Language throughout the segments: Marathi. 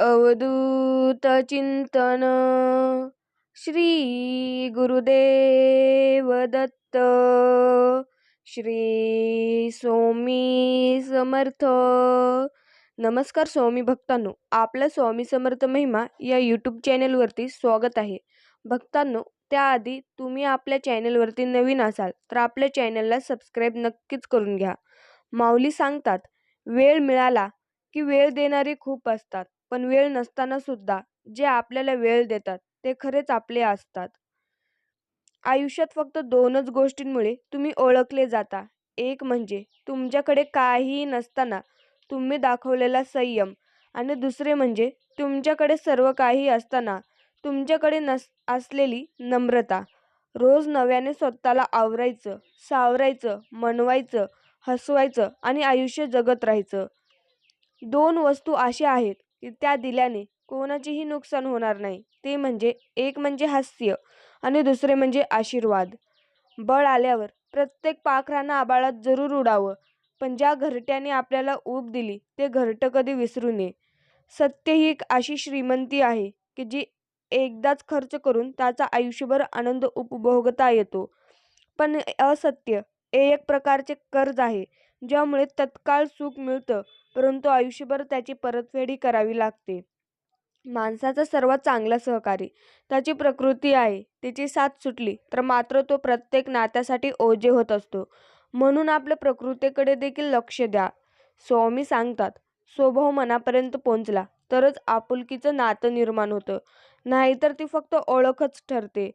अवधूत चिंतन. श्री गुरुदेव दत्त श्री स्वामी समर्थ. नमस्कार स्वामी भक्तांनो आपला स्वामी समर्थ महिमा या यूट्यूब चॅनलवरती स्वागत आहे. भक्तांनो त्याआधी तुम्ही आपल्या चॅनलवरती नवीन असाल तर आपल्या चॅनलला सबस्क्राईब नक्कीच करून घ्या. माऊली सांगतात वेळ मिळाला की वेळ देणारे खूप असतात. पण वेळ नसताना सुद्धा जे आपल्याला वेळ देतात ते खरेच आपले असतात. आयुष्यात फक्त दोनच गोष्टींमुळे तुम्ही ओळखले जाता. एक म्हणजे तुमच्याकडे काहीही नसताना तुम्ही दाखवलेला संयम आणि दुसरे म्हणजे तुमच्याकडे सर्व काही असताना तुमच्याकडे नस असलेली नम्रता. रोज नव्याने स्वतःला आवरायचं सावरायचं मनवायचं हसवायचं आणि आयुष्य जगत राहायचं. दोन वस्तू अशा आहेत की त्या दिल्याने कोणाचेही नुकसान होणार नाही. ते म्हणजे एक म्हणजे हास्य आणि दुसरे म्हणजे आशीर्वाद. बळ आल्यावर प्रत्येक पाखरानं आबाळात जरूर उडावं पण ज्या घरट्याने आपल्याला ऊब दिली ते घरटं कधी विसरू नये. सत्य ही एक अशी श्रीमंती आहे की जी एकदाच खर्च करून त्याचा आयुष्यभर आनंद उपभोगता येतो. पण असत्य हे एक प्रकारचे कर्ज आहे ज्यामुळे तत्काळ सुख मिळतं परंतु आयुष्यभर त्याची परतफेडही करावी लागते. माणसाचा सर्वात चांगला सहकारी त्याची प्रकृती आहे तिची साथ सुटली तर मात्र तो प्रत्येक नात्यासाठी ओझे होत असतो. म्हणून आपल्या प्रकृतीकडे देखील लक्ष द्या. स्वामी सांगतात स्वभाव मनापर्यंत पोहोचला तरच आपुलकीचं नातं निर्माण होतं. नाहीतर ती फक्त ओळखच ठरते.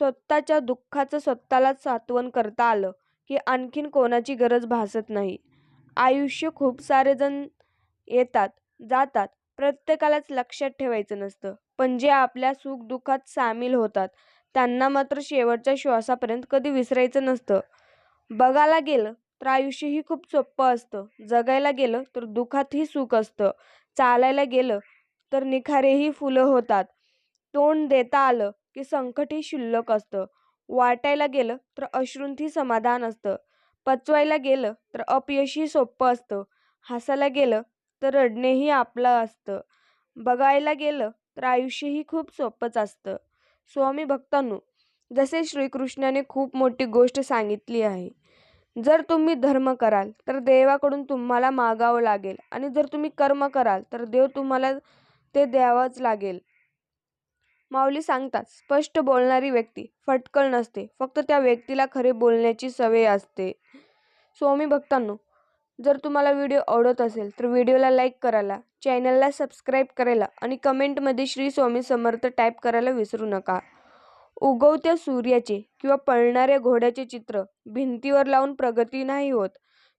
स्वतःच्या दुःखाचं स्वतःलाच सात्वन करता आलं. की आणखीन कोणाची गरज भासत नाही. आयुष्य खूप सारे जण येतात जातात प्रत्येकालाच लक्षात ठेवायचं नसतं. पण जे आपल्या सुखदुःखात सामील होतात त्यांना मात्र शेवटच्या श्वासापर्यंत कधी विसरायचं नसतं. बघायला गेलं तर आयुष्य ही खूप सोपं असतं. जगायला गेलं तर दुःखातही सुख असतं. चालायला गेलं तर निखारेही फुलं होतात. तोंड देता आलं की संकटही शुल्लक असतं. वाटायला गेलं तर अश्रूंतही समाधान असतं. पचवायला गेलं तर अपयशही सोपं असतं. हसायला गेलं तर रडणेही आपलं असतं. बघायला गेलं तर आयुष्यही खूप सोपंच असतं. स्वामी भक्तांनो जसे श्रीकृष्णाने खूप मोठी गोष्ट सांगितली आहे. जर तुम्ही धर्म कराल तर देवाकडून तुम्हाला मागावं लागेल आणि जर तुम्ही कर्म कराल तर देव तुम्हाला ते द्यावंच लागेल. माऊली सांगतात स्पष्ट बोलणारी व्यक्ती फटकळ नसते. फक्त त्या व्यक्तीला खरे बोलण्याची सवय असते. स्वामी भक्तांनो जर तुम्हाला व्हिडिओ आवडत असेल तर व्हिडिओला लाईक करायला चॅनलला सबस्क्राईब करायला आणि कमेंटमध्ये श्री स्वामी समर्थ टाईप करायला विसरू नका. उगवत्या सूर्याचे किंवा पळणाऱ्या घोड्याचे चित्र भिंतीवर लावून प्रगती नाही होत.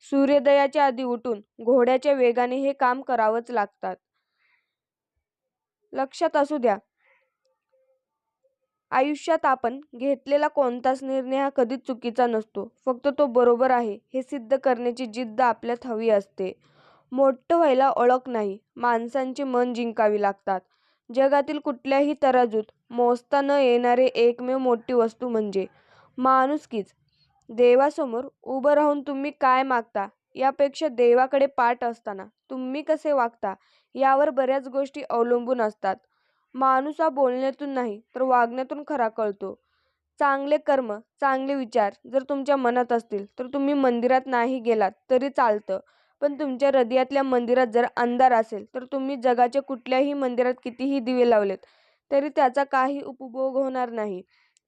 सूर्योदयाच्या आधी उठून घोड्याच्या वेगाने हे काम करावंच लागतात. लक्षात असू द्या आयुष्यात आपण घेतलेला कोणताच निर्णय हा कधीच चुकीचा नसतो. फक्त तो बरोबर आहे हे सिद्ध करण्याची जिद्द आपल्यात हवी असते. मोठं व्हायला ओळख नाही माणसांचे मन जिंकावी लागतात. जगातील कुठल्याही तराजूत मोजता न येणारे एकमेव मोठी वस्तू म्हणजे माणुसकीच देवासमोर उभं राहून तुम्ही काय मागता यापेक्षा देवाकडे पाठ असताना तुम्ही कसे वागता यावर बऱ्याच गोष्टी अवलंबून असतात. माणूस हा बोलण्यातून नाही तर वागण्यातून खरा कळतो. चांगले कर्म चांगले विचार जर तुमच्या मनात असतील तर तुम्ही मंदिरात नाही गेलात तरी चालतं. पण तुमच्या हृदयातल्या मंदिरात जर अंधार असेल तर तुम्ही जगाच्या कुठल्याही मंदिरात कितीही दिवे लावलेत तरी त्याचा काही उपभोग होणार नाही.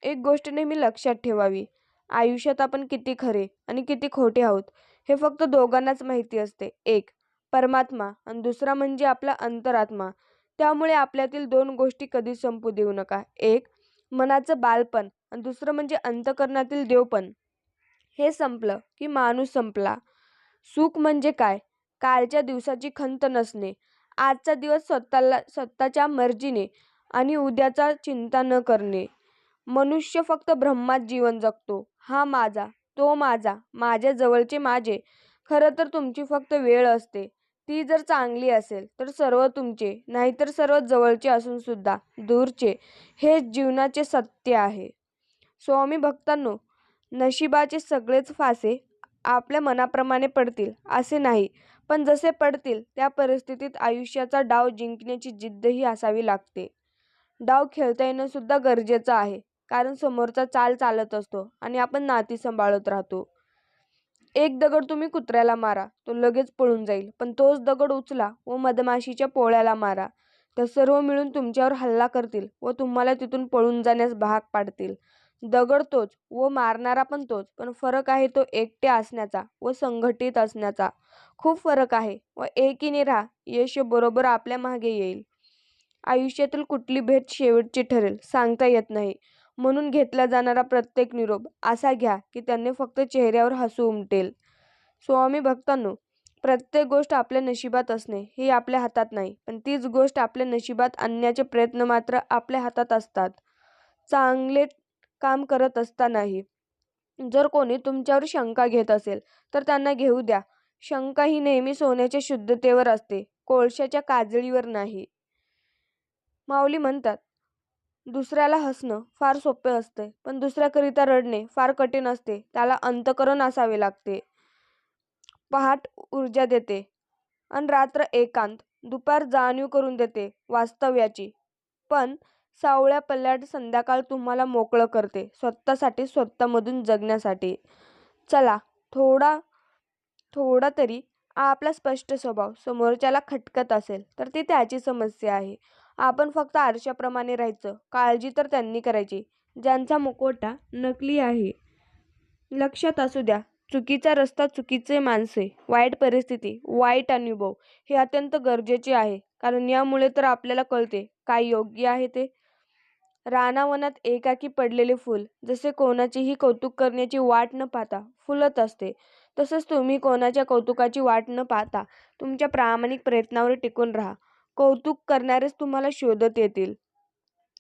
एक गोष्ट नेहमी लक्षात ठेवावी. आयुष्यात आपण किती खरे आणि किती खोटे आहोत हे फक्त दोघांनाच माहिती असते. एक परमात्मा आणि दुसरा म्हणजे आपला अंतरात्मा. त्यामुळे आपल्यातील दोन गोष्टी कधी संपू देऊ नका. एक मनाचं बालपण आणि दुसरं म्हणजे अंतकरणातील देवपण. हे संपलं की माणूस संपला. सुख म्हणजे काय? कालच्या दिवसाची खंत नसणे. आजचा दिवस स्वतःला स्वतःच्या मर्जीने आणि उद्याचा चिंता न करणे. मनुष्य फक्त ब्रह्मात जीवन जगतो. हा माझा तो माझा माझ्या जवळचे माझे. खरं तर तुमची फक्त वेळ असते. ती जर चांगली असेल तर सर्व तुमचे नाहीतर सर्व जवळचे असून सुद्धा दूरचे हे जीवनाचे सत्य आहे स्वामी भक्तांनो नशिबाचे सगळेच फासे आपल्या मनाप्रमाणे पडतील असे नाही पण जसे पडतील त्या परिस्थितीत आयुष्याचा डाव जिंकण्याची जिद्दही असावी लागते. डाव खेळता येणं सुद्धा गरजेचं आहे. कारण समोरचा चाल चालत असतो आणि आपण नाती सांभाळत राहतो. एक दगड तुम्ही कुत्र्याला मारा, तो लगेच पळून जाईल. पण तोच दगड उचला व मधमाशीच्या पोळ्याला मारा. त्या सर्व मिळून तुमच्यावर हल्ला करतील व तुम्हाला तिथून पळून जाण्यास भाग पाडतील. दगड तोच व मारणारा पण तोच, पण फरक आहे तो एकटे असण्याचा व संघटित असण्याचा. खूप फरक आहे व एकीने राहा, यश बरोबर आपल्या मागे येईल. आयुष्यातील कुठली भेट शेवटची ठरेल सांगता येत नाही. म्हणून घेतला जाणारा प्रत्येक निरोप असा घ्या की त्याने फक्त चेहऱ्यावर हसू उमटेल. स्वामी भक्तांनो, प्रत्येक गोष्ट आपल्या नशिबात असणे हे आपल्या हातात नाही, पण तीच गोष्ट आपल्या नशिबात आणण्याचे प्रयत्न मात्र आपल्या हातात असतात. चांगले काम करत असतानाही जर कोणी तुमच्यावर शंका घेत असेल तर त्यांना घेऊ द्या. शंका ही नेहमी सोन्याच्या शुद्धतेवर असते, कोळशाच्या काजळीवर नाही. माऊली म्हणतात, दुसऱ्याला हसणं फार सोपे असते, पण दुसऱ्याकरिता रडणे फार कठीण असते. त्याला अंतःकरण असावे लागते. पहाट ऊर्जा देते आणि रात्र एकांत, दुपार जाणीव करून देते वास्तव्याची, पण सावळ्या पल्ल्यात संध्याकाळ तुम्हाला मोकळं करते स्वतःसाठी स्वतःमधून जगण्यासाठी. चला, थोडा थोडा तरी आपला स्पष्ट स्वभाव समोरच्याला खटकत असेल तर ती त्याची समस्या आहे. आपण फक्त आरशाप्रमाणे राहायचं. काळजी तर त्यांनी करायची, ज्यांचा मुखवटा नकली आहे. लक्षात असू द्या, चुकीचा रस्ता, चुकीचे माणसे, वाईट परिस्थिती, वाईट अनुभव हे अत्यंत गरजेचे आहे. कारण यामुळे तर आपल्याला कळते काय योग्य आहे ते. रानावनात एकाकी पडलेले फूल जसे कोणाचीही कौतुक करण्याची वाट न पाहता फुलत असते, तसंच तुम्ही कोणाच्या कौतुकाची वाट न पाहता तुमच्या प्रामाणिक प्रयत्नावर टिकून राहा. कौतुक करणारेच तुम्हाला शोधत येतील.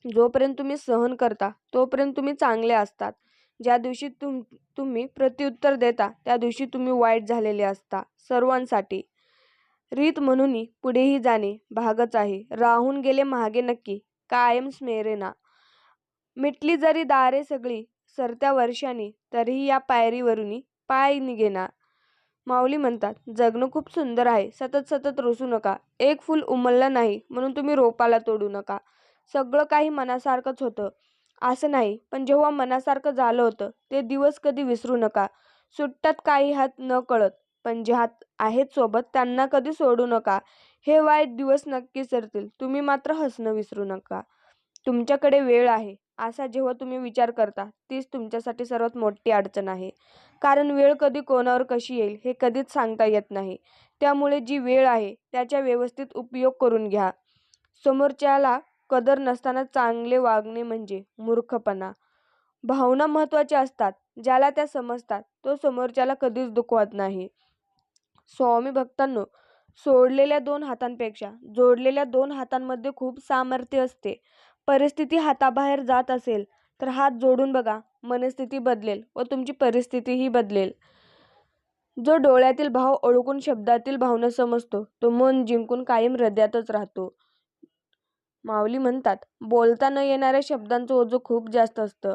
जोपर्यंत तुम्ही सहन करता तोपर्यंत तुम्ही चांगले असतात. ज्या दिवशी तुम तुम्ही प्रत्युत्तर देता त्या दिवशी तुम्ही वाईट झालेले असता. सर्वांसाठी रीत म्हणून पुढेही जाणे भागच आहे. राहून गेले मागे नक्की, कायम स्मेरेना मिटली जरी दारे सगळी सरत्या वर्षांनी, तरीही या पायरीवरून पाय निघेना. माऊली म्हणतात, जगणं खूप सुंदर आहे. सतत सतत रुसू नका. एक फूल उमललं नाही म्हणून तुम्ही रोपाला तोडू नका. सगळं काही मनासारखंच होतं असं नाही, पण जेव्हा मनासारखं झालं होतं ते दिवस कधी विसरू नका. सुटतात काही हात न कळत पण जे हात आहेत सोबत त्यांना कधी सोडू नका. हे वाईट दिवस नक्की सरतील, तुम्ही मात्र हसणं विसरू नका. तुमच्याकडे वेळ आहे असा जेव्हा तुम्ही विचार करता तीच तुमच्यासाठी सर्वात मोठी अडचण आहे. कारण वेळ कधी कोणावर कशी येईल हे कधीच सांगता येत नाही. त्यामुळे जी वेळ आहे त्याचा व्यवस्थित उपयोग करून घ्या. समोरच्याला कदर नसताना चांगले वागणे म्हणजे मूर्खपणा. भावना महत्त्वाच्या असतात. ज्याला त्या समजतात तो समोरच्याला कधीच दुखवत नाही. स्वामी भक्तांनो, सोडलेल्या दोन हातांपेक्षा जोडलेल्या दोन हातांमध्ये खूप सामर्थ्य असते. परिस्थिती हाताबाहेर जात असेल तर हात जोडून बघा. मनस्थिती बदलेल व तुमची परिस्थितीही बदलेल. जो डोळ्यातील भाव ओळखून शब्दातील भावना समजतो तो मन जिंकून कायम हृदयातच राहतो. माऊली म्हणतात, बोलता न येणाऱ्या शब्दांचं ओझं खूप जास्त असतं.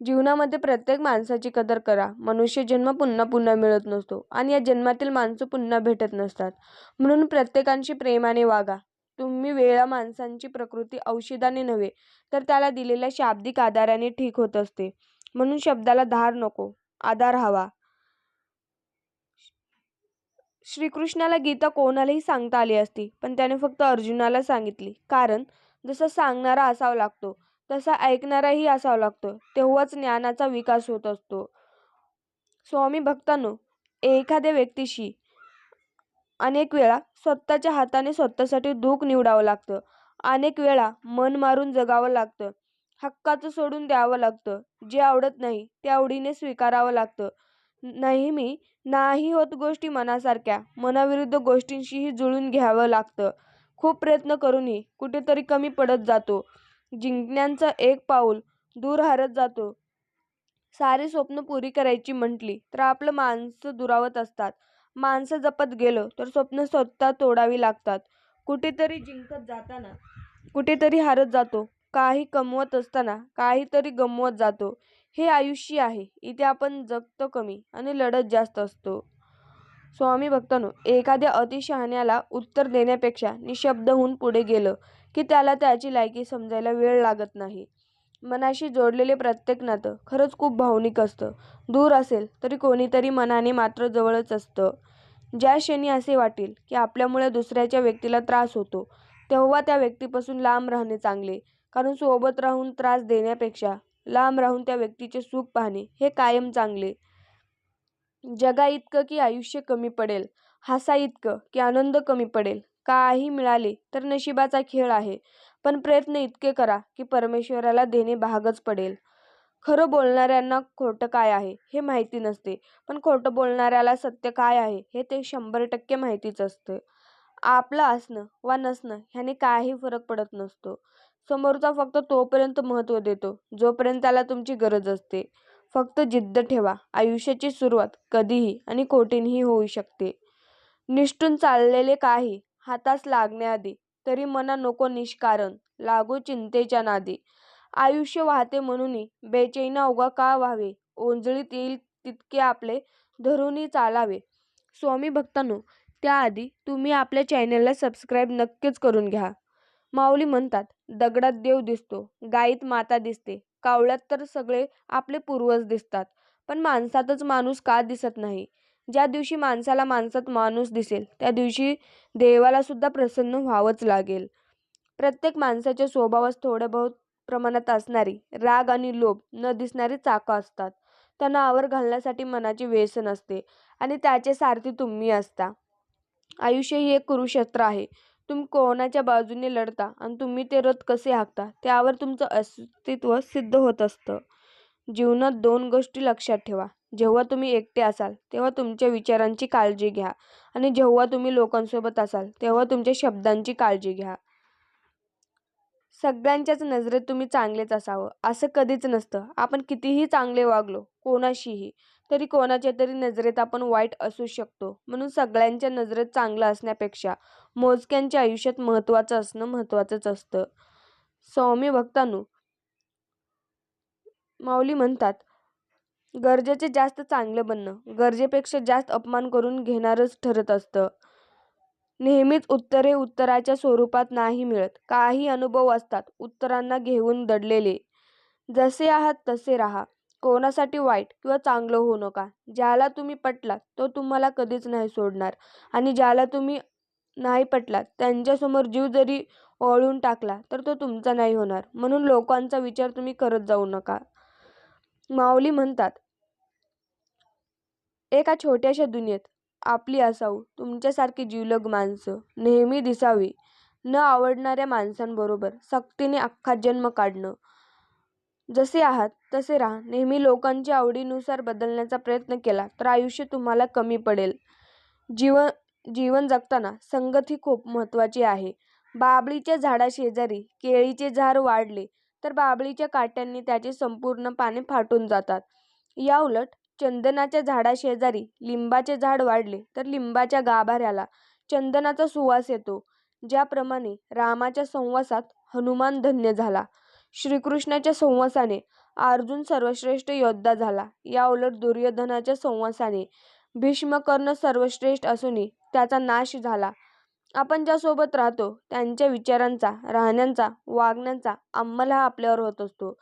जीवनामध्ये प्रत्येक माणसाची कदर करा. मनुष्य जन्म पुन्हा पुन्हा मिळत नसतो आणि या जन्मातील माणसं पुन्हा भेटत नसतात. म्हणून प्रत्येकांशी प्रेमाने वागा. तुम्ही वेळा माणसांची प्रकृती औषधाने नव्हे तर त्याला दिलेल्या शाब्दिक आधाराने ठीक होत असते. म्हणून शब्दाला धार नको, आधार हवा. श्रीकृष्णाला गीता कोणालाही सांगता आली असती, पण त्याने फक्त अर्जुनाला सांगितली. कारण जसा सांगणारा असावा लागतो, तसा ऐकणाराही असावा लागतो. तेव्हाच ज्ञानाचा विकास होत असतो. स्वामी भक्तांनो, एखाद्या व्यक्तीशी अनेक वेळा स्वतःच्या हाताने स्वतःसाठी दुःख निवडावं लागतं. अनेक वेळा मन मारून जगावं लागतं. हक्काचं सोडून द्यावं लागतं. जे आवडत नाही ते आवडीने स्वीकारावं लागतं. नेहमी नाही होत गोष्टी मनासारख्या, मनाविरुद्ध गोष्टींशीही जुळून घ्यावं लागतं. खूप प्रयत्न करूनही कुठेतरी कमी पडत जातो. जिंकण्याचं एक पाऊल दूर हरत जातो. सारी स्वप्न पुरी करायची म्हटली तर आपलं माणसं दुरावत असतात. माणसं जपत गेलो तर स्वप्न स्वतः तोडावी लागतात. कुठेतरी जिंकत जाताना कुठेतरी हारत जातो. काही कमवत असताना काहीतरी गमवत जातो. हे आयुष्य आहे. इथे आपण जगतो कमी आणि लढत जास्त असतो. स्वामी भक्तांनो एखाद्या अतिशहाण्याला उत्तर देण्यापेक्षा निशब्द होऊन पुढे गेलं की त्याला त्याची लायकी समजायला वेळ लागत नाही मनाशी जोडलेले प्रत्येक नातं खरंच खूप भावनिक असतं. दूर असेल तरी कोणीतरी मनाने मात्र जवळच असतं. ज्या क्षणी असे वाटेल की आपल्यामुळे दुसऱ्याच्या व्यक्तीला त्रास होतो तेव्हा त्या व्यक्तीपासून लांब राहणे चांगले. कारण सोबत राहून त्रास देण्यापेक्षा लांब राहून त्या व्यक्तीचे सुख पाहणे हे कायम चांगले. जगा इतकं की आयुष्य कमी पडेल हसा इतकं की आनंद कमी पडेल. काही मिळाले तर नशिबाचा खेळ आहे. पण प्रयत्न इतके करा की परमेश्वराला देणे भागच पडेल. खरं बोलणाऱ्यांना खोटं काय आहे हे माहिती नसते. पण खोटं बोलणाऱ्याला सत्य काय आहे हे ते शंभर टक्के माहितीच असतं. आपलं असणं वा नसणं ह्याने काही फरक पडत नसतो. समोरचा फक्त तोपर्यंत महत्त्व देतो जोपर्यंत त्याला तुमची गरज असते. फक्त जिद्द ठेवा आयुष्याची सुरुवात कधीही आणि कोठीनही होऊ शकते. निष्ठून चाललेले काही हातास लागण्याआधी तरी मना नको निष्कारण लागू चिंतेच्या नादी. आयुष्य वाहते म्हणूनही बेचैना उगा का व्हावे? ओंजळीत येईल तितके आपले धरूनही चालावे. स्वामी भक्तांनो त्याआधी तुम्ही आपल्या चॅनलला सबस्क्राईब नक्कीच करून घ्या. माऊली म्हणतात दगडात देव दिसतो गायीत माता दिसते. कावळ्यात तर सगळे आपले पूर्वज दिसतात. पण माणसातच माणूस का दिसत नाही? ज्या दिवशी माणसाला माणसात माणूस दिसेल त्या दिवशी देवाला सुद्धा प्रसन्न व्हावंच लागेल. प्रत्येक माणसाच्या स्वभावास थोड्या बहुत प्रमाणात असणारी राग आणि लोभ न दिसणारी चाकं असतात. त्यांना आवर घालण्यासाठी मनाची व्यसन असते आणि त्याचे सारथी तुम्ही असता. आयुष्य ही एक कुरुक्षेत्र आहे. तुम्ही कोणाच्या बाजूने लढता आणि तुम्ही ते रथ कसे हाकता त्यावर तुमचं अस्तित्व सिद्ध होत असतं. जीवनात दोन गोष्टी लक्षात ठेवा. जेव्हा तुम्ही एकटे असाल तेव्हा तुमच्या विचारांची काळजी घ्या आणि जेव्हा तुम्ही लोकांसोबत असाल तेव्हा तुमच्या शब्दांची काळजी घ्या. सगळ्यांच्याच नजरेत तुम्ही चांगलेच असावं असं कधीच नसतं. आपण कितीही चांगले वागलो कोणाशीही तरी कोणाच्या तरी नजरेत आपण वाईट असू शकतो. म्हणून सगळ्यांच्या नजरेत चांगलं असण्यापेक्षा मोजक्यांच्या आयुष्यात महत्त्वाचं असणं महत्त्वाचंच असतं. स्वामी भक्तांनो माऊली म्हणतात गरजेचे जास्त चांगलं बनणं गरजेपेक्षा जास्त अपमान करून घेणारच ठरत असतं. नेहमीच उत्तरे उत्तराच्या स्वरूपात नाही मिळत. काही अनुभव असतात उत्तरांना घेऊन दडलेले. जसे आहात तसे राहा. कोणासाठी वाईट किंवा चांगलं होऊ नका. ज्याला तुम्ही पटलात तो तुम्हाला कधीच नाही सोडणार. आणि ज्याला तुम्ही नाही पटलात त्यांच्यासमोर जीव जरी ओळून टाकला तर तो तुमचा नाही होणार. म्हणून लोकांचा विचार तुम्ही करत जाऊ नका. माऊली म्हणतात एका छोट्याशा दुनियेत आपली असावं तुमच्यासारखी जीवलग माणसं नेहमी दिसावी न आवडणाऱ्या माणसांबरोबर सक्तीने अख्खा जन्म काढणं. जसे आहात तसे राहा. नेहमी लोकांच्या आवडीनुसार बदलण्याचा प्रयत्न केला तर आयुष्य तुम्हाला कमी पडेल. जीवन जीवन जगताना संगत ही खूप महत्त्वाची आहे. बाबळीच्या झाडाशेजारी केळीचे झाड वाढले तर बाबळीच्या काट्यांनी त्याचे संपूर्ण पाने फाटून जातात. याउलट चंदनाच्या झाडाशेजारी लिंबाचे झाड वाढले तर लिंबाच्या गाभाऱ्याला चंदनाचा सुवास येतो ज्याप्रमाणे रामाच्या संवासात हनुमान धन्य झाला. श्रीकृष्णाच्या संवासाने अर्जुन सर्वश्रेष्ठ योद्धा झाला. या उलट दुर्योधनाच्या संवासाने भीष्मकर्ण सर्वश्रेष्ठ असूनही त्याचा नाश झाला. आपण ज्यासोबत राहतो त्यांच्या विचारांचा राहण्यांचा वागण्यांचा अंमल हा आपल्यावर होत असतो.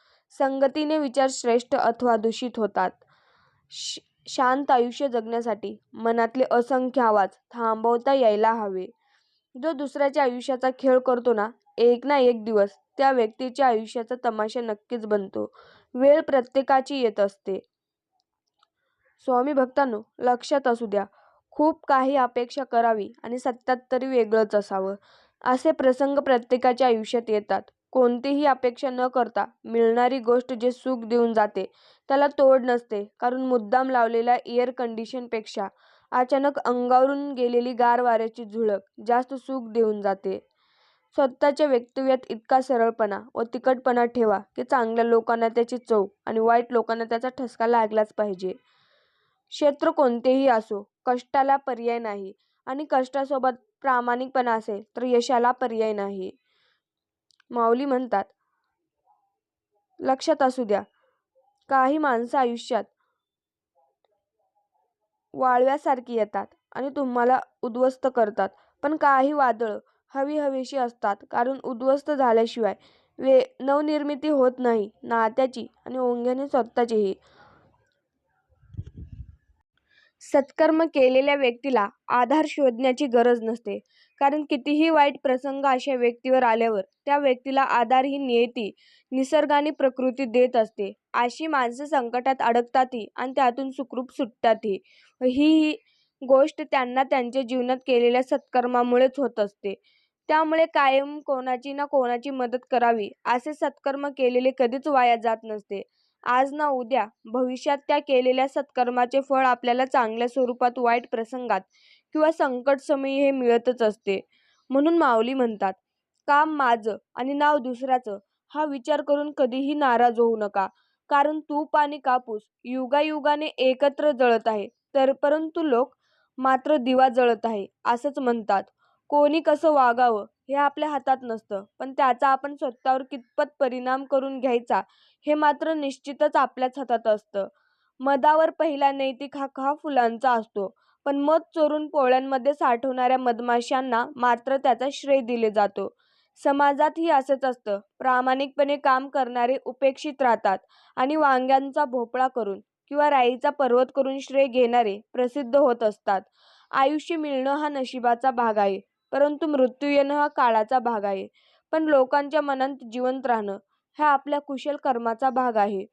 संगतीने विचार श्रेष्ठ अथवा दूषित होतात. श शांत आयुष्य जगण्यासाठी मनातले असंख्य आवाज थांबवता यायला हवे. जो दुसऱ्याच्या आयुष्याचा खेळ करतो ना एक ना एक दिवस त्या व्यक्तीच्या आयुष्याचा तमाशा नक्कीच बनतो. वेळ प्रत्येकाची येत असते. स्वामी भक्तांनो लक्षात असू द्या खूप काही अपेक्षा करावी आणि सत्यात तरी वेगळंच असावं. असे प्रसंग प्रत्येकाच्या आयुष्यात येतात. कोणतीही अपेक्षा न करता मिळणारी गोष्ट जे सुख देऊन जाते त्याला तोड नसते. कारण मुद्दाम लावलेल्या एअर कंडिशनपेक्षा अचानक अंगावरून गेलेली गार वाऱ्याची झुळक जास्त सुख देऊन जाते. स्वतःच्या वक्तव्यात इतका सरळपणा व तिखटपणा ठेवा की चांगल्या लोकांना त्याची चव आणि वाईट लोकांना त्याचा ठसका लागलाच पाहिजे. क्षेत्र कोणतेही असो कष्टाला पर्याय नाही आणि कष्टासोबत प्रामाणिकपणा असेल तर यशाला पर्याय नाही माऊली म्हणतात लक्षात असू द्या काही माणसं आयुष्यात वाळव्यासारखी येतात आणि तुम्हाला उद्ध्वस्त करतात. पण काही वादळं हवी हवीशी असतात कारण उद्ध्वस्त झाल्याशिवाय वे नवनिर्मिती होत नाही नात्याची आणि ओघाने स्वतःचीही. सत्कर्म केलेल्या व्यक्तीला आधार शोधण्याची गरज नसते. कारण कितीही वाईट प्रसंग अशा व्यक्तीवर आल्यावर त्या व्यक्तीला आधार ही नियती, निसर्गाने प्रकृती देत असते. अशी माणसं संकटात अडकतातही आणि त्यातून सुखरूप सुटतातही. ही गोष्ट त्यांना त्यांच्या जीवनात केलेल्या सत्कर्मामुळेच होत असते. त्यामुळे कायम कोणाची ना कोणाची मदत करावी. असे सत्कर्म केलेले कधीच वाया जात नसते. आज ना उद्या भविष्यात त्या केलेल्या सत्कर्माचे फळ आपल्याला चांगल्या स्वरूपात वाईट प्रसंगात किंवा संकटसमयी हे मिळतच असते. म्हणून माऊली म्हणतात, काम माझं आणि नाव दुसऱ्याचं हा विचार करून कधीही नाराज होऊ नका. कारण तूप आणि कापूस युगायुगाने एकत्र जळत आहे तर परंतु लोक मात्र दिवा जळत आहे असंच म्हणतात. कोणी कसं वागावं हे आपल्या हातात नसतं पण त्याचा आपण स्वतःवर कितपत परिणाम करून घ्यायचा हे मात्र निश्चितच आपल्याच हातात असतं. मधावर पहिला नैतिक हक्क हा फुलांचा असतो पण मध चोरून पोळ्यांमध्ये साठवणाऱ्या मधमाशांना मात्र त्याचा श्रेय दिले जातो. समाजातही असंच असतं. प्रामाणिकपणे काम करणारे उपेक्षित राहतात आणि वांग्यांचा भोपळा करून किंवा राईचा पर्वत करून श्रेय घेणारे प्रसिद्ध होत असतात. आयुष्य मिळणं हा नशिबाचा भाग आहे परंतु मृत्यू येणं हा काळाचा भाग आहे. पण लोकांच्या मनात जिवंत राहणं हा आपल्या कुशल कर्माचा भाग आहे.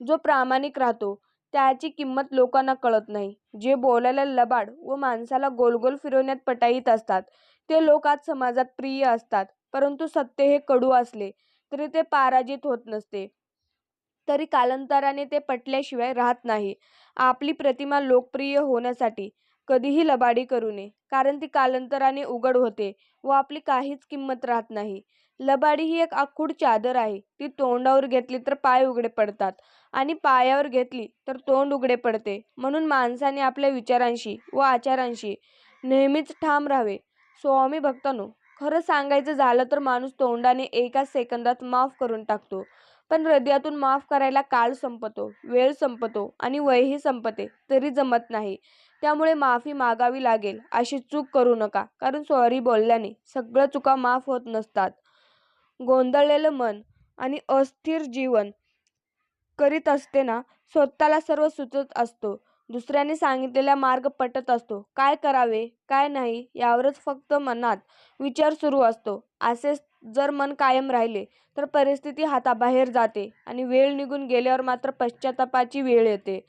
जो प्रामाणिक राहतो त्याची किंमत लोकांना कळत नाही. जे बोलायला लबाड व माणसाला गोलगोल फिरवण्यात पटाईत असतात ते लोक आज समाजात प्रिय असतात. परंतु सत्य हे कडू असले तरी ते पराजित होत नसते तरी कालांतराने ते पटल्याशिवाय राहत नाही. आपली प्रतिमा लोकप्रिय होण्यासाठी कधीही लबाडी करू नये कारण ती कालांतराने उघड होते व आपली काहीच किंमत राहत नाही. लबाडी ही एक आखूड चादर आहे. ती तोंडावर घेतली तर पाय उघडे पडतात आणि पायावर घेतली तर तोंड उघडे पडते. म्हणून माणसाने आपल्या विचारांशी व आचारांशी नेहमीच ठाम राहावे. स्वामी भक्तांनो, खरं सांगायचं झालं तर माणूस तोंडाने एका सेकंदात माफ करून टाकतो पण हृदयातून माफ करायला काळ संपतो, वेळ संपतो आणि वयही संपते तरी जमत नाही. त्यामुळे माफी मागावी लागेल अशी चूक करू नका कारण सॉरी बोलल्याने सगळ्या चुका माफ होत नसतात. गोंधळलेलं मन आणि अस्थिर जीवन करीत असतेना स्वतःला सर्व सुचत असतो दुसऱ्याने सांगितलेला मार्ग पटत असतो. काय करावे काय नाही यावरच फक्त मनात विचार सुरू असतो. असेच जर मन कायम राहिले तर परिस्थिती हाताबाहेर जाते आणि वेळ निघून गेल्यावर मात्र पश्चातापाची वेळ येते.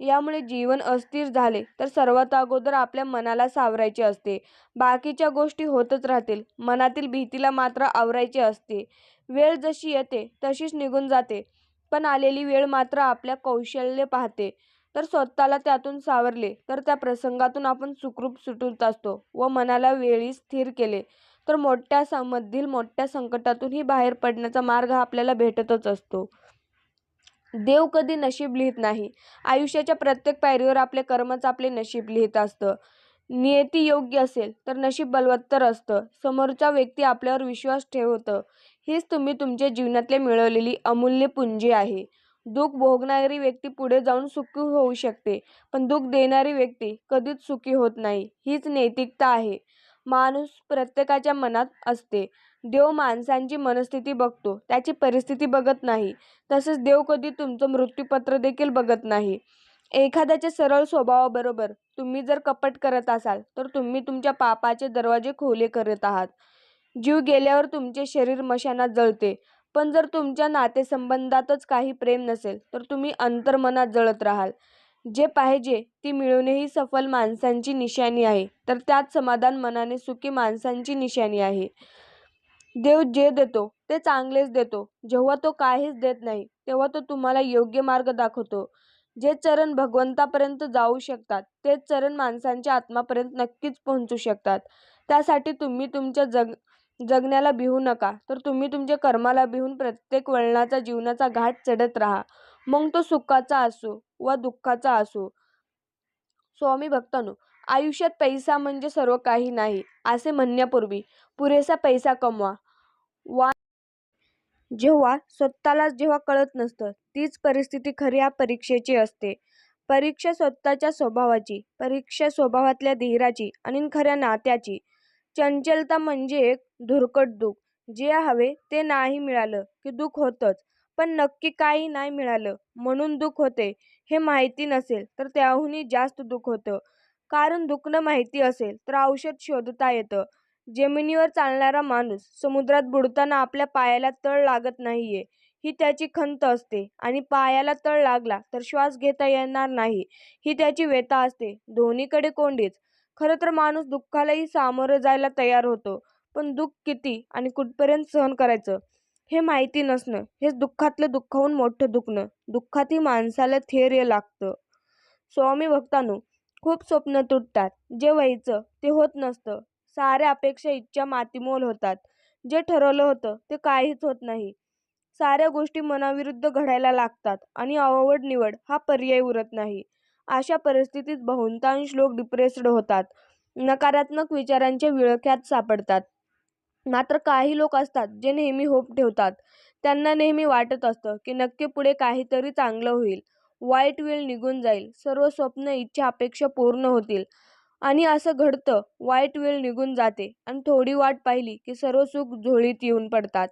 यामुळे जीवन अस्थिर झाले तर सर्वात अगोदर आपल्या मनाला सावरायचे असते. बाकीच्या गोष्टी होतच राहतील. मनातील भीतीला मात्र आवरायचे असते. वेळ जशी येते तशीच निघून जाते पण आलेली वेळ मात्र आपल्या कौशल्य पाहते. तर स्वतःला त्यातून सावरले तर त्या प्रसंगातून आपण सुखरूप सुटत असतो व मनाला वेळी स्थिर केले तर मोठ्या मधील मोठ्या संकटातूनही बाहेर पडण्याचा मार्ग हा आपल्याला भेटतच असतो. देव कधी नशीब लिहित नाही. आयुष्याच्या प्रत्येक पायरीवर आपले कर्मच आपले नशीब लिहित असतं. नियती योग्य असेल तर नशीब बलवत्तर असतं. समोरचा व्यक्ती आपल्यावर विश्वास ठेवतं हीच तुम्ही तुमच्या जीवनातले मिळवलेली अमूल्य पुंजी आहे. दुःख भोगणारी व्यक्ती पुढे जाऊन सुखी होऊ शकते पण दुःख देणारी व्यक्ती कधीच सुखी होत नाही हीच नैतिकता आहे. माणूस प्रत्येकाच्या मनात असते. देव माणसांची मनस्थिती बघतो त्याची परिस्थिती बघत नाही. तसेच देव कधी तुमचं मृत्यूपत्र देखील बघत नाही. एखाद्याच्या सरळ स्वभावाबरोबर तुम्ही जर कपट करत असाल तर तुम्ही तुमच्या पापाचे दरवाजे खोले करत आहात. जीव गेल्यावर तुमचे शरीर मशानात जळते पण जर तुमच्या नातेसंबंधातच काही प्रेम नसेल तर तुम्ही अंतर्मनात जळत राहाल. जे पाहिजे ती मिळवणे ही सफल माणसांची निशाणी आहे तर त्यात समाधान मनाने सुखी माणसांची निशाणी आहे. देव जे देतो ते चांगलेच देतो. जेव्हा तो काहीच देत नाही तेव्हा तो तुम्हाला योग्य मार्ग दाखवतो. जे चरण भगवंतापर्यंत जाऊ शकतात ते चरण माणसांच्या आत्मापर्यंत नक्कीच पोहोचू शकतात. त्यासाठी तुम्ही तुमच्या जग जगण्याला भिवू नका तर तुम्ही तुमच्या कर्माला भिवून प्रत्येक वळणाचा जीवनाचा घाट चढत राहा मग तो सुखाचा असो वा दुःखाचा असो. स्वामी भक्तांनो, आयुष्यात पैसा म्हणजे सर्व काही नाही असे म्हणण्यापूर्वी पुरेसा पैसा कमवा. वा जेव्हा स्वतःलाच जेव्हा कळत नसतं तीच परिस्थिती खऱ्या परीक्षेची असते. परीक्षा स्वतःच्या स्वभावाची परीक्षा स्वभावातल्या धीराची आणि खऱ्या नात्याची चंचलता म्हणजे एक धुरकट दुःख जे हवे ते नाही मिळालं की दुःख होतंच पण नक्की काही नाही मिळालं. म्हणून दुःख होते. हे माहिती नसेल तर त्याहूनही जास्त दुःख होतं. कारण दुखणं माहिती असेल तर औषध शोधता येतं. जमिनीवर चालणारा माणूस समुद्रात बुडताना आपल्या पायाला तळ लागत नाहीये. ही त्याची खंत असते. आणि पायाला तळ लागला तर श्वास घेता येणार नाही. ही त्याची व्यथा असते. दोन्हीकडे कोंडीच. खरं तर माणूस दुःखालाही सामोरं जायला तयार होतो. पण दुःख किती आणि कुठपर्यंत सहन करायचं? हे माहिती नसणं हेच दुःखातलं दुःखाहून मोठं दुखणं दुःखातही माणसाला थैर्य लागतं. स्वामी भक्तांनो खूप स्वप्न तुटतात. जे व्हायचं ते होत नसतं. साऱ्या अपेक्षा इच्छा मातीमोल होतात. जे ठरवलं होतं ते काहीच होत नाही. साऱ्या गोष्टी मनाविरुद्ध घडायला लागतात आणि आवड निवड हा पर्याय उरत नाही. अशा परिस्थितीत बहुतांश लोक डिप्रेस्ड होतात. नकारात्मक विचारांच्या विळख्यात सापडतात. मात्र काही लोक असतात जे नेहमी होप ठेवतात. त्यांना नेहमी वाटत असतं की नक्की पुढे काहीतरी चांगलं होईल. वाईट वेळ निघून जाईल. सर्व स्वप्न इच्छा अपेक्षा पूर्ण होतील. आणि असं घडतं. वाईट वेळ निघून जाते. आणि थोडी वाट पाहिली की सर्व सुख झोळीत येऊन पडतात.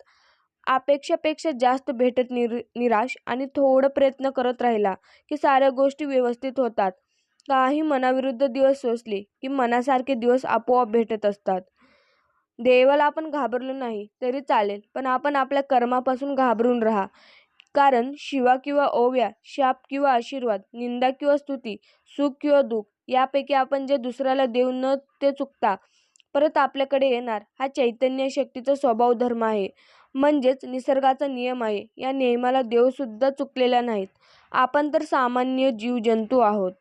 अपेक्षापेक्षा जास्त भेटत निर निराश आणि थोडं प्रयत्न करत राहिला की साऱ्या गोष्टी व्यवस्थित होतात. काही मनाविरुद्ध दिवस सोसले की मनासारखे दिवस आपोआप भेटत असतात. देवाला आपण घाबरलो नाही तरी चालेल. पण आपण आपल्या कर्मापासून घाबरून राहा. कारण शिवा किंवा ओव्या शाप किंवा आशीर्वाद निंदा किंवा स्तुती सुख किंवा दुःख यापैकी आपण जे दुसऱ्याला देऊ न ते चुकता परत आपल्याकडे येणार हा चैतन्य शक्तीचा स्वभाव धर्म आहे. म्हणजेच निसर्गाचा नियम आहे. या नियमाला देवसुद्धा चुकलेला नाहीत. आपण तर सामान्य जीवजंतू आहोत.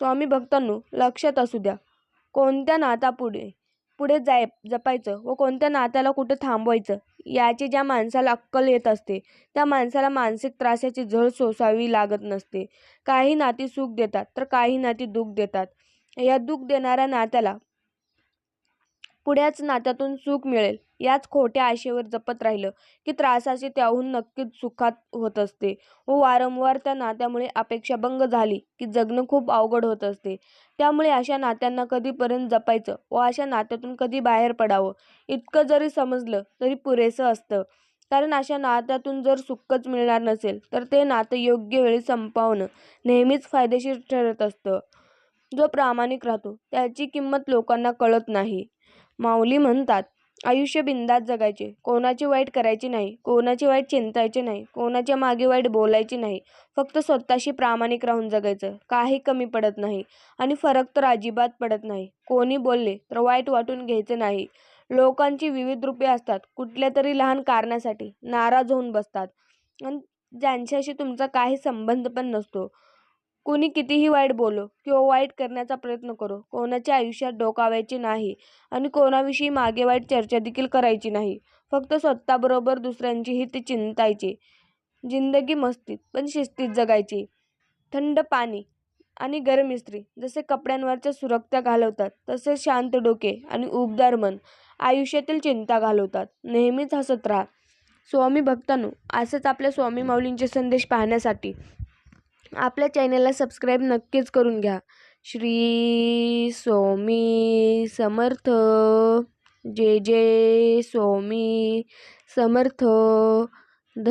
स्वामी भक्तांनो लक्षात असू द्या. कोणत्या नातापुढे पुढे जाय जपायचं व कोणत्या नात्याला कुठे थांबवायचं याची ज्या माणसाला अक्कल येत असते त्या माणसाला मानसिक त्रासाची झळ सोसावी लागत नसते. काही नाती सुख देतात तर काही नाती दुःख देतात. या दुःख देणाऱ्या नात्याला पुढ्याच नात्यातून सुख मिळेल. याच खोट्या आशेवर जपत राहिलं की त्रासाचे त्याहून नक्कीच सुखात होत असते. व वारंवार त्या नात्यामुळे अपेक्षाभंग झाली की जगणं खूप अवघड होत असते. त्यामुळे अशा नात्यांना कधीपर्यंत जपायचं व अशा नात्यातून कधी बाहेर पडावं? इतकं जरी समजलं तरी पुरेसं असतं. कारण अशा नात्यातून जर सुखच मिळणार नसेल तर ते नातं योग्य वेळी संपवणं नेहमीच फायदेशीर ठरत असतं. जो प्रामाणिक राहतो त्याची किंमत लोकांना कळत नाही. माऊली म्हणतात आयुष्य बिंदात जगायचे. कोणाची वाईट करायची नाही कोणाची वाईट चिंतायचे नाही कोणाच्या मागे वाईट बोलायची नाही. फक्त स्वतःशी प्रामाणिक राहून जगायचं. काही कमी पडत नाही आणि फरक तर अजिबात पडत नाही. कोणी बोलले तर वाईट वाटून घ्यायचं नाही. लोकांची विविध रूपे असतात कुठल्या तरी लहान कारणासाठी नाराज होऊन बसतात. आणि ज्यांच्याशी तुमचा काही संबंध पण नसतो कुणी कितीही वाईट बोलो किंवा वाईट करण्याचा प्रयत्न करो. कोणाच्या आयुष्यात डोकावायचे नाही आणि कोणाविषयी मागे वाईट चर्चा देखील करायची नाही. फक्त स्वतःबरोबर दुसऱ्यांचीही ते चिंतायचे. जिंदगी मस्तीत पण शिस्तीत जगायची. थंड पाणी आणि गरम इस्त्री जसे कपड्यांवरच्या सुरक्त्या घालवतात तसे शांत डोके आणि उबदार मन आयुष्यातील चिंता घालवतात. नेहमीच हसत राहा. स्वामी भक्तांनो असेच आपल्या स्वामी माऊलींचे संदेश पाहण्यासाठी आपल्या चॅनलला सबस्क्राईब नक्कीच करून घ्या. श्री स्वामी समर्थ. जे जे स्वामी समर्थ.